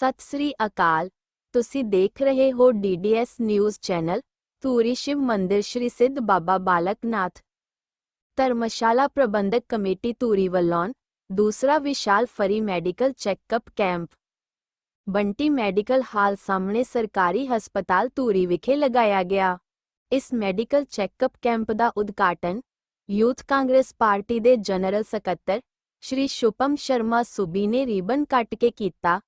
ਸਤਿ ਸ੍ਰੀ ਅਕਾਲ ਤੁਸੀਂ ਦੇਖ ਰਹੇ ਹੋ DDS news channel Dhuri Shiv ਮੰਦਿਰ ਸ਼੍ਰੀ ਸਿੱਧ ਬਾਬਾ ਬਾਲਕਨਾਥ ਧਰਮਸ਼ਾਲਾ ਪ੍ਰਬੰਧਕ ਕਮੇਟੀ ਧੂਰੀ ਵੱਲੋਂ ਦੂਸਰਾ ਵਿਸ਼ਾਲ free medical checkup camp Bunty medical hall ਸਾਹਮਣੇ ਸਰਕਾਰੀ ਹਸਪਤਾਲ ਧੂਰੀ ਵਿਖੇ ਲਗਾਇਆ ਗਿਆ ਇਸ ਮੈਡੀਕਲ ਚੈੱਕਅਪ ਕੈਂਪ ਦਾ ਉਦਘਾਟਨ ਯੂਥ ਕਾਂਗਰਸ ਪਾਰਟੀ ਦੇ ਜਨਰਲ ਸਕੱਤਰ ਸ਼੍ਰੀ ਸ਼ੁਭਮ ਸ਼ਰਮਾ ਸੁਬੀ ਨੇ ਰੀਬਨ ਕੱਟ ਕੇ ਕੀਤਾ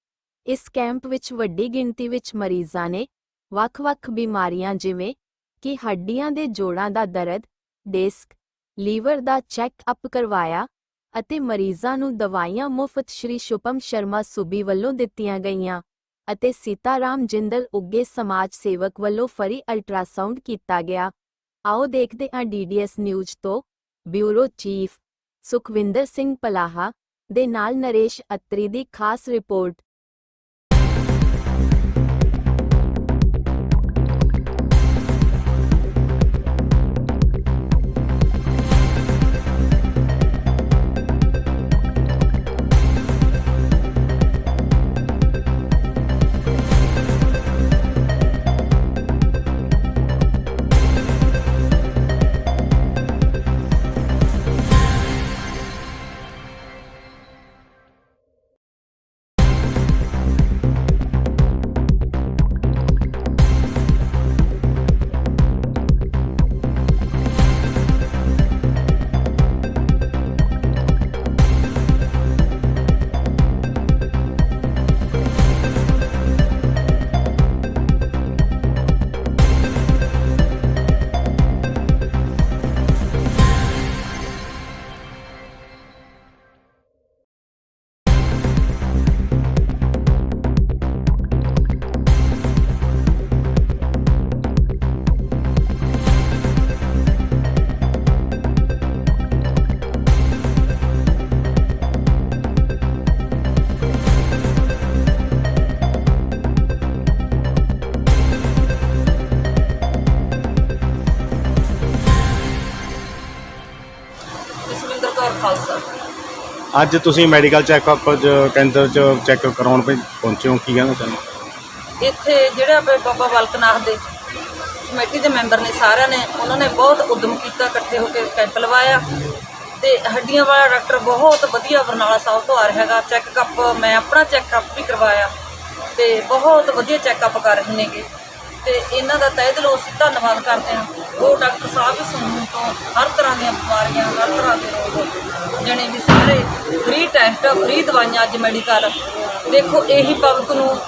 ਇਸ ਕੈਂਪ ਵਿੱਚ ਵੱਡੀ ਗਿਣਤੀ ਵਿੱਚ ਮਰੀਜ਼ਾਂ ਨੇ ਵੱਖ-ਵੱਖ ਬਿਮਾਰੀਆਂ ਜਿਵੇਂ ਕਿ ਹੱਡੀਆਂ ਦੇ ਜੋੜਾਂ ਦਾ ਦਰਦ, ਡਿਸਕ, ਲੀਵਰ ਦਾ ਚੈੱਕ-ਅਪ ਕਰਵਾਇਆ ਅਤੇ ਮਰੀਜ਼ਾਂ ਨੂੰ ਦਵਾਈਆਂ ਮੁਫਤ ਸ਼੍ਰੀ ਸ਼ੁਭਮ ਸ਼ਰਮਾ ਸੁਬੀ ਵੱਲੋਂ ਦਿੱਤੀਆਂ ਗਈਆਂ ਅਤੇ ਸੀਤਾਰਾਮ ਜਿੰਦਲ ਉੱਗੇ ਸਮਾਜ ਸੇਵਕ ਵੱਲੋਂ ਫਰੀ ਅਲਟਰਾਸਾਊਂਡ ਕੀਤਾ ਗਿਆ। ਆਓ ਦੇਖਦੇ ਹਾਂ ਡੀਡੀਐਸ ਨਿਊਜ਼ ਤੋਂ, ਬਿਊਰੋ ਚੀਫ ਸੁਖਵਿੰਦਰ ਸਿੰਘ ਪਲਾਹਾ ਦੇ ਨਾਲ ਨਰੇਸ਼ ਅਤਰੀ ਦੀ ਖਾਸ ਰਿਪੋਰਟ। ਕੌਰ ਖਾਲਸਾ। ਅੱਜ ਤੁਸੀਂ ਮੈਡੀਕਲ ਚੈੱਕਅਪ ਕੇਂਦਰ ਚ ਚੈੱਕ ਕਰਾਉਣ ਪਹੁੰ- ਪਹੁੰਚੇ ਹੋ ਕੀ ਕਹਿਣਾ ਚਾਹੁੰਦੇ ਹੋ? ਇੱਥੇ ਜਿਹੜਾ ਆਪਣੇ ਬਾਬਾ ਬਲਕਨਾਥ ਦੇ ਕਮੇਟੀ ਦੇ ਮੈਂਬਰ ਨੇ ਸਾਰਿਆਂ ਨੇ ਉਹਨਾਂ ਨੇ ਬਹੁਤ ਉਦਮ ਕੀਤਾ ਇਕੱਠੇ ਹੋ ਕੇ ਕੈਂਪ ਲਵਾਇਆ। ਤੇ ਹੱਡੀਆਂ ਵਾਲਾ ਡਾਕਟਰ ਬਹੁਤ ਵਧੀਆ ਬਰਨਾਲਾ ਸਾਹਿਬ ਤੋਂ ਆ ਰਿਹਾ ਹੈਗਾ। ਚੈੱਕਅਪ ਮੈਂ ਆਪਣਾ ਚੈੱਕਅਪ ਵੀ ਕਰਵਾਇਆ ਤੇ ਬਹੁਤ ਵਧੀਆ ਚੈੱਕਅਪ ਕਰ ਰਹੇ ਨੇਗੇ। ਤੇ ਇਹਨਾਂ ਦਾ ਤਹਿ ਦਿਲੋਂ ਅਸੀਂ ਧੰਨਵਾਦ ਕਰਦੇ ਹਾਂ। ਉਹ ਡਾਕਟਰ ਸਾਹਿਬ ਵੀ ਤੋਂ ਹਰ ਤਰ੍ਹਾਂ ਦੀਆਂ ਬਿਮਾਰੀਆਂ, ਹਰ ਤਰ੍ਹਾਂ ਦੇ ਰੋਗ ਜਣੇ ਵੀ ਸਾਰੇ ਫ੍ਰੀ ਟੈਸਟ ਫ੍ਰੀ ਦਵਾਈਆਂ ਅੱਜ ਮੈਡੀਕਲ ਦੇਖੋ, ਇਹੀ ਪਬਲਿਕ ਨੂੰ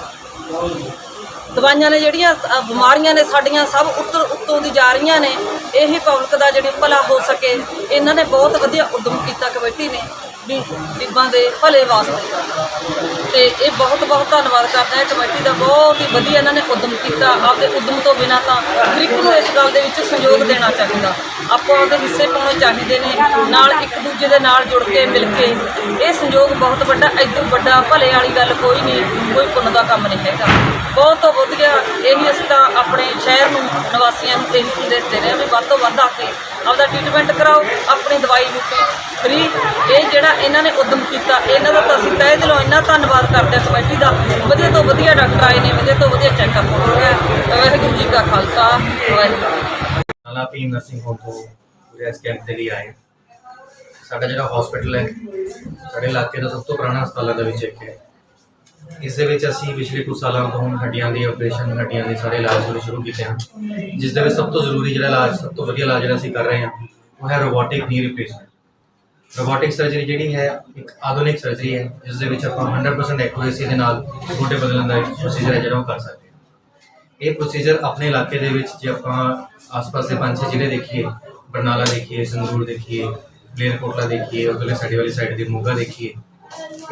ਦਵਾਈਆਂ ਨੇ ਜਿਹੜੀਆਂ ਬਿਮਾਰੀਆਂ ਨੇ ਸਾਡੀਆਂ, ਸਭ ਉੱਤਰ ਉੱਤੋਂ ਦੀ ਜਾ ਰਹੀਆਂ ਨੇ। ਇਹੀ ਪਬਲਿਕ ਦਾ ਜਿਹੜੀ ਭਲਾ ਹੋ ਸਕੇ। ਇਹਨਾਂ ਨੇ ਬਹੁਤ ਵਧੀਆ ਉਦਮ ਕੀਤਾ ਕਮੇਟੀ ਨੇ ਵੀ ਬੀਬਾਂ ਦੇ ਭਲੇ ਵਾਸਤੇ। ਤੇ ਇਹ ਬਹੁਤ ਬਹੁਤ ਧੰਨਵਾਦ ਕਰਦਾ ਹਾਂ। ਕਮੇਟੀ ਦਾ ਬਹੁਤ ਹੀ ਵਧੀਆ ਇਹਨਾਂ ਨੇ ਉਦਮ ਕੀਤਾ। ਆਪਦੇ ਉਦਮ ਤੋਂ ਬਿਨਾਂ ਤਾਂ ਗਰੀਬ ਨੂੰ ਇਸ ਵਿੱਚ ਸਹਿਯੋਗ ਦੇਣਾ ਚਾਹੀਦਾ। ਆਪਾਂ ਉਹਦੇ ਹਿੱਸੇ ਪਾਉਣੇ ਚਾਹੀਦੇ ਨੇ, ਨਾਲ ਇੱਕ ਦੂਜੇ ਦੇ ਨਾਲ ਜੁੜ ਕੇ, ਮਿਲ ਕੇ। ਇਹ ਸੰਯੋਗ ਬਹੁਤ ਵੱਡਾ ਐਦੋਂ ਵੱਡਾ, ਭਲੇ ਵਾਲੀ ਗੱਲ ਕੋਈ ਨਹੀਂ, ਕੋਈ ਪੁੰਨ ਦਾ ਕੰਮ ਨਹੀਂ ਹੈਗਾ। ਬਹੁਤ ਤੋਂ ਵਧੀਆ ਇਹੀ ਅਸੀਂ ਤਾਂ ਆਪਣੇ ਸ਼ਹਿਰ ਨੂੰ, ਨਿਵਾਸੀਆਂ ਨੂੰ ਇਹੀ ਸੰਦੇਸ਼ ਦੇ ਰਹੇ ਹਾਂ ਵੀ ਵੱਧ ਤੋਂ ਵੱਧ ਆ ਕੇ ਆਪਦਾ ਟ੍ਰੀਟਮੈਂਟ ਕਰਾਓ, ਆਪਣੀ ਦਵਾਈ ਬੂਟੀ ਫ੍ਰੀ ਇਹ ਜਿਹੜਾ ਇਹਨਾਂ ਨੇ ਉਦਮ ਕੀਤਾ, ਇਹਨਾਂ ਦਾ ਤਾਂ ਅਸੀਂ ਤਹਿ ਦਿਲੋਂ ਇੰਨਾ ਧੰਨਵਾਦ ਕਰਦੇ ਹਾਂ ਕਮੇਟੀ ਦਾ। ਵਧੀਆ ਤੋਂ ਵਧੀਆ ਡਾਕਟਰ ਆਏ ਨੇ, ਵਧੀਆ ਤੋਂ ਵਧੀਆ ਚੈੱਕਅਪ ਹੋ ਰਿਹਾ ਵਾਹਿਗੁਰੂ ਜੀ ਕਾ ਖਾਲਸਾ, ਵਾਹਿਗੁਰੂ ਨਾਲਾ ਭੀਮ ਨਰਸਿੰਗ ਹੋਮ ਤੋਂ ਪੂਰੇ ਇਸ ਕੈਂਪ ਦੇ ਲਈ ਆਏ। ਸਾਡਾ ਜਿਹੜਾ ਹਸਪੀਟਲ ਹੈ, ਸਾਡੇ ਇਲਾਕੇ ਦਾ ਸਭ ਤੋਂ ਪੁਰਾਣਾ ਹਸਪਤਾਲਾਂ ਦੇ ਵਿੱਚ ਇੱਕ ਹੈ। ਇਸ ਦੇ ਵਿੱਚ ਅਸੀਂ ਪਿਛਲੇ ਕੁਝ ਸਾਲਾਂ ਤੋਂ ਹੁਣ ਹੱਡੀਆਂ ਦੀ ਆਪਰੇਸ਼ਨ ਹੱਡੀਆਂ ਦੇ ਸਾਰੇ ਇਲਾਜ ਹੋਣੇ ਸ਼ੁਰੂ ਕੀਤੇ ਹਨ। ਜਿਸ ਦੇ ਵਿੱਚ ਸਭ ਤੋਂ ਜ਼ਰੂਰੀ ਜਿਹੜਾ ਇਲਾਜ, ਸਭ ਤੋਂ ਵਧੀਆ ਇਲਾਜ ਜਿਹੜਾ ਅਸੀਂ ਕਰ ਰਹੇ ਹਾਂ, ਉਹ ਹੈ ਰੋਬੋਟਿਕ ਨੀ ਰਿਪਲੇਸਮੈਂਟ ਰੋਬੋਟਿਕ ਸਰਜਰੀ ਜਿਹੜੀ ਹੈ, ਇੱਕ ਆਧੁਨਿਕ ਸਰਜਰੀ ਹੈ, ਜਿਸ ਦੇ ਵਿੱਚ ਆਪਾਂ 100% ਐਕੂਰੇਸੀ ਦੇ ਨਾਲ ਗੋਡੇ ਬਦਲਣ ਦਾ ਪ੍ਰੋਸੀਜਰ ਹੈ ਜਿਹੜਾ ਉਹ ਕਰ ਸਕਦੇ ਇਹ ਪ੍ਰੋਸੀਜਰ ਆਪਣੇ ਇਲਾਕੇ ਦੇ ਵਿੱਚ ਜੇ ਆਪਾਂ ਆਸ-ਪਾਸ ਦੇ ਪੰਜ ਛੇ ਜ਼ਿਲ੍ਹੇ ਦੇਖੀਏ, ਬਰਨਾਲਾ ਦੇਖੀਏ, ਸੰਗਰੂਰ ਦੇਖੀਏ ਮਲੇਰਕੋਟਲਾ ਦੇਖੀਏ ਉਧਰਲੇ ਸਾਡੀ ਵਾਲੀ ਸਾਈਡ ਦੇ ਮੋਗਾ ਦੇਖੀਏ,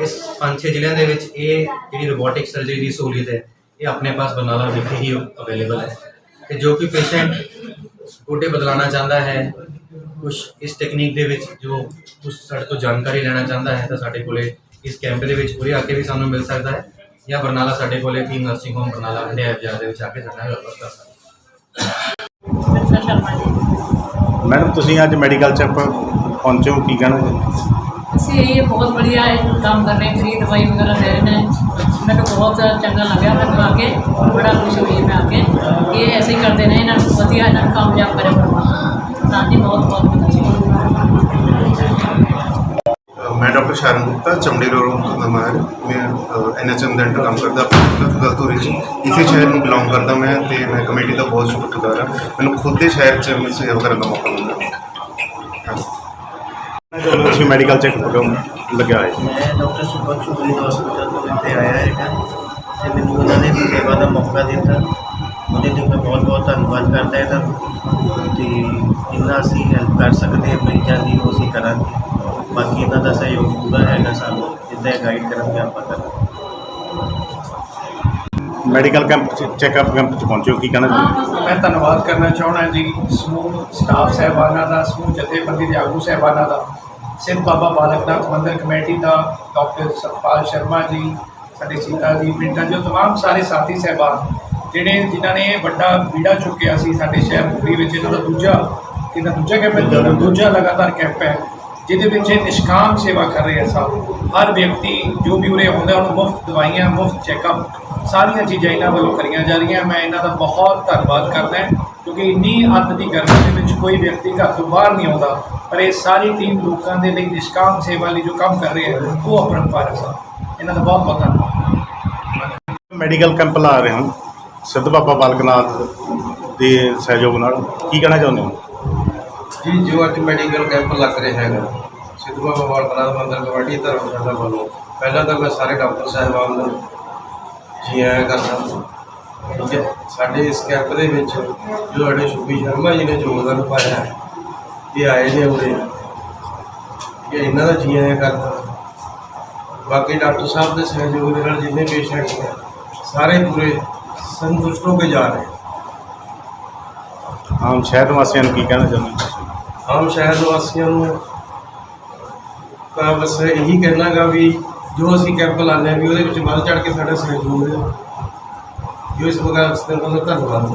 ਇਸ ਪੰਜ ਛੇ ਜ਼ਿਲ੍ਹਿਆਂ ਦੇ ਵਿੱਚ ਇਹ ਜਿਹੜੀ ਰੋਬੋਟਿਕ ਸਰਜਰੀ ਦੀ ਸਹੂਲਤ ਹੈ, ਇਹ ਆਪਣੇ ਪਾਸ ਬਰਨਾਲਾ ਵਿਖੇ ਹੀ ਅਵੇਲੇਬਲ ਹੈ। ਤੇ ਜੋ ਕਿ ਪੇਸ਼ੈਂਟ ਗੋਡੇ ਬਦਲਾਉਣਾ ਚਾਹੁੰਦਾ ਹੈ ਕੁਝ ਇਸ ਟੈਕਨੀਕ ਦੇ ਵਿੱਚ ਜੋ ਉਸ ਸਾਡੇ ਤੋਂ ਜਾਣਕਾਰੀ ਲੈਣਾ ਚਾਹੁੰਦਾ ਹੈ, ਤਾਂ ਸਾਡੇ ਕੋਲੇ ਇਸ ਕੈਂਪ ਦੇ ਵਿੱਚ ਉਰੇ ਆ ਕੇ ਵੀ ਸਾਨੂੰ ਮਿਲ ਸਕਦਾ ਹੈ। ਜਾਂ ਬਰਨਾਲਾ ਸਾਡੇ ਕੋਲੇ ਵੀ ਨਰਸਿੰਗ ਹੋਮ ਬਰਨਾਲਾ ਹੰਡਿਆਇਆ ਬਾਜ਼ਾਰ ਦੇ ਵਿੱਚ ਆ ਕੇ ਸਾਡਾ ਗੱਲਬਾਤ ਕਰ ਸਕਦਾ ਮੈਡਮ ਤੁਸੀਂ ਅੱਜ ਮੈਡੀਕਲ ਚੈੱਕ ਪਹੁੰਚੇ ਹੋ ਕੀ ਕਹਿਣਾ? ਅਸੀਂ ਇਹ ਬਹੁਤ ਵਧੀਆ ਹੈ ਕੰਮ ਕਰ ਰਹੇ ਹਾਂ, ਫ੍ਰੀ ਦਵਾਈ ਵਗੈਰਾ ਦੇ ਰਹੇ ਨੇ। ਮੈਨੂੰ ਬਹੁਤ ਚੰਗਾ ਲੱਗਿਆ ਮੈਨੂੰ ਆ ਕੇ ਬੜਾ ਖੁਸ਼ ਹੋਈ ਮੈਂ ਆ ਕੇ। ਕਿ ਇਹ ਐਸੇ ਹੀ ਕਰਦੇ ਨੇ ਇਹਨਾਂ ਨੂੰ ਵਧੀਆ ਇਹਨਾਂ ਨੂੰ ਕਾਮਯਾਬ ਕਰੇ। ਪਰਮਾਤਮਾ ਤਾਂ ਜੀ ਬਹੁਤ ਬਹੁਤ ਧੰਨਵਾਦ। പ്രശാന്ത് ഗുപ്ത ചമടി രോഗം ਮਾਹਰ। ਮੈਂ ਐਨਐਚਐਮ ਦਾ ਕੰਮ ਕਰਦਾ ਗਲਤੂਰੀ ਜੀ। ਇਸੇ ਸ਼ਹਿਰ ਨੂੰ ਬਿਲੋਂਗ ਕਰਦਾ ਮੈਂ ਤੇ ਮੈਂ ਕਮੇਟੀ ਦਾ ਬਹੁਤ ਸ਼ੁਕਰਗੁਜ਼ਾਰ ਹਾਂ। ਮੈਨੂੰ ਖੁਦ ਦੇ ਸ਼ਹਿਰ 'ਚ ਮੈਂ ਸੇਵਾ ਕਰਨ ਦਾ ਮੌਕਾ ਮਿਲਿਆ। ਚਲੋ ਅਸੀਂ ਮੈਡੀਕਲ ਚੈੱਕ ਪ੍ਰੋਗਰਾਮ ਲੱਗਿਆ ਹੋਇਆ। ਮੈਂ ਡਾਕਟਰ ਸੁਭਾਸ਼ ਚੁਗਲੀ ਹਸਪਤਾਲ ਤੋਂ ਇੱਥੇ ਆਇਆ ਹੈਗਾ। ਤੇ ਮੈਨੂੰ ਉਹਨਾਂ ਨੇ ਸੇਵਾ ਦਾ ਮੌਕਾ ਦਿੱਤਾ। ਉਹਦੇ ਲਈ ਮੈਂ ਬਹੁਤ ਬਹੁਤ ਧੰਨਵਾਦ ਕਰਦਾ ਇਹਦਾ ਤੇ ਜਿੰਨਾ ਅਸੀਂ ਹੈਲਪ ਕਰ ਸਕਦੇ ਹਾਂ ਮਰੀਜ਼ਾਂ ਦੀ ਉਹ ਅਸੀਂ ਕਰਾਂਗੇ। ਬਾਕੀ ਇਹਨਾਂ ਦਾ ਸਹਿਯੋਗ ਪੂਰਾ ਹੈਗਾ ਸਾਨੂੰ ਜਿੱਦਾਂ ਗਾਈਡ ਕਰਨਗੇ ਆਪਾਂ ਕਰਾਂਗੇ। ਮੈਡੀਕਲ ਕੈਂਪ ਚੈੱਕਅਪ ਕੈਂਪ 'ਚ ਪਹੁੰਚੇ ਹੋ ਕੀ ਕਹਿਣਾ ਚਾਹੁੰਦੇ ਮੈਂ ਧੰਨਵਾਦ ਕਰਨਾ ਚਾਹੁੰਦਾ ਜੀ ਸਮੂਹ ਸਟਾਫ ਸਹਿਬਾਨਾਂ ਦਾ ਸਮੂਹ ਜਥੇਬੰਦੀ ਦੇ ਆਗੂ ਸਹਿਬਾਨਾਂ ਦਾ। ਸਿੱਧ ਬਾਬਾ ਬਾਲਕ ਨਾਥ ਮੰਦਿਰ ਕਮੇਟੀ ਦਾ ਡਾਕਟਰ ਸਤਪਾਲ ਸ਼ਰਮਾ ਜੀ ਸਾਡੇ ਸੀਤਾ ਜੀ ਪਿੰਡਾਂ ਦੇ ਤਮਾਮ ਸਾਰੇ ਸਾਥੀ ਸਹਿਬਾਨ ਜਿਹੜੇ ਜਿਨ੍ਹਾਂ ਨੇ ਵੱਡਾ ਬੀੜਾ ਚੁੱਕਿਆ ਸੀ ਸਾਡੇ ਸ਼ਹਿਰ ਮੁਕਰੀ ਵਿੱਚ, ਇਹਨਾਂ ਦਾ ਦੂਜਾ, ਇਹਨਾਂ ਦੂਜਾ ਕੈਂਪ ਹੈ ਦੂਜਾ ਲਗਾਤਾਰ ਕੈਂਪ ਹੈ, ਜਿਹਦੇ ਵਿੱਚ ਇਹ ਨਿਸ਼ਕਾਮ ਸੇਵਾ ਕਰ ਰਹੇ ਆ ਸਭ। ਹਰ ਵਿਅਕਤੀ ਜੋ ਵੀ ਉਰੇ ਆਉਂਦਾ, ਉਹਨੂੰ ਮੁਫਤ ਦਵਾਈਆਂ, ਮੁਫਤ ਚੈੱਕਅਪ ਸਾਰੀਆਂ ਚੀਜ਼ਾਂ ਇਹਨਾਂ ਵੱਲੋਂ ਕਰੀਆਂ ਜਾ ਰਹੀਆਂ। ਮੈਂ ਇਹਨਾਂ ਦਾ ਬਹੁਤ ਧੰਨਵਾਦ ਕਰਦਾ ਕਿਉਂਕਿ ਇੰਨੀ ਅੱਤ ਦੀ ਗਰਮੀ ਦੇ ਵਿੱਚ ਕੋਈ ਵਿਅਕਤੀ ਘਰ ਤੋਂ ਬਾਹਰ ਨਹੀਂ ਆਉਂਦਾ, ਪਰ ਇਹ ਸਾਰੀ ਟੀਮ ਲੋਕਾਂ ਦੇ ਲਈ ਨਿਸ਼ਕਾਮ ਸੇਵਾ ਲਈ ਜੋ ਕੰਮ ਕਰ ਰਹੇ ਹੈ ਉਹ ਅਪਰੰਪਾਰ ਹੈ ਸਭ। ਇਹਨਾਂ ਦਾ ਬਹੁਤ ਬਹੁਤ ਧੰਨਵਾਦ। ਮੈਡੀਕਲ ਕੈਂਪ ਲਾ ਰਹੇ ਹੋ। ਸਿੱਧ ਬਾਬਾ ਬਾਲਕਨਾਥ ਦੇ ਸਹਿਯੋਗ ਨਾਲ ਕੀ ਕਹਿਣਾ ਚਾਹੁੰਦੇ ਹੋ? ਜੀ, ਜੋ ਅੱਜ ਮੈਡੀਕਲ ਕੈਂਪ ਲੱਗ ਰਿਹਾ ਹੈਗਾ, ਸਿੱਧੂ ਬਾਬਾ ਬਾਲਕਨਾਥ ਮੰਦਰ ਕਮੇਟੀ ਧਰਮਸ਼ਾਲਾ ਵੱਲੋਂ, ਪਹਿਲਾਂ ਤਾਂ ਮੈਂ ਸਾਰੇ ਡਾਕਟਰ ਸਾਹਿਬਾਨ ਨੂੰ ਜੀ ਆਇਆਂ ਕਰਦਾ ਠੀਕ ਹੈ? ਸਾਡੇ ਇਸ ਕੈਂਪ ਦੇ ਵਿੱਚ ਜੋ ਸਾਡੇ ਸ਼ੁਭੀ ਸ਼ਰਮਾ ਜੀ ਨੇ ਯੋਗਦਾਨ ਪਾਇਆ ਹੈ, ਇਹ ਆਏ ਨੇ ਉਰੇ। ਕਿ ਇਹਨਾਂ ਦਾ ਜੀ ਆਇਆਂ ਕਰਦਾ ਬਾਕੀ ਡਾਕਟਰ ਸਾਹਿਬ ਦੇ ਸਹਿਯੋਗ ਦੇ ਨਾਲ ਜਿੰਨੇ ਪੇਸ਼ੈਂਟ ਨੇ, ਸਾਰੇ ਪੂਰੇ ਸੰਤੁਸ਼ਟ ਹੋ ਕੇ ਜਾ ਰਹੇ। ਆਮ ਸ਼ਹਿਰ ਵਾਸੀਆਂ ਨੂੰ ਕੀ ਕਹਿਣਾ ਚਾਹੁੰਦੇ ਆਮ ਸ਼ਹਿਰ ਵਾਸੀਆਂ ਨੂੰ ਤਾਂ ਬਸ ਇਹੀ ਕਹਿਣਾਗਾ ਵੀ ਜੋ ਅਸੀਂ ਕੈਂਪ ਲਾਉਂਦੇ ਹਾਂ ਵੀ ਉਹਦੇ ਵਿੱਚ ਵੱਧ ਚੜ ਕੇ ਸਾਡਾ ਸਹਿਯੋਗ ਦਿਓ ਜੋ ਇਸ ਵਗੈਰਾ ਇਸ ਦਾ ਧੰਨਵਾਦ।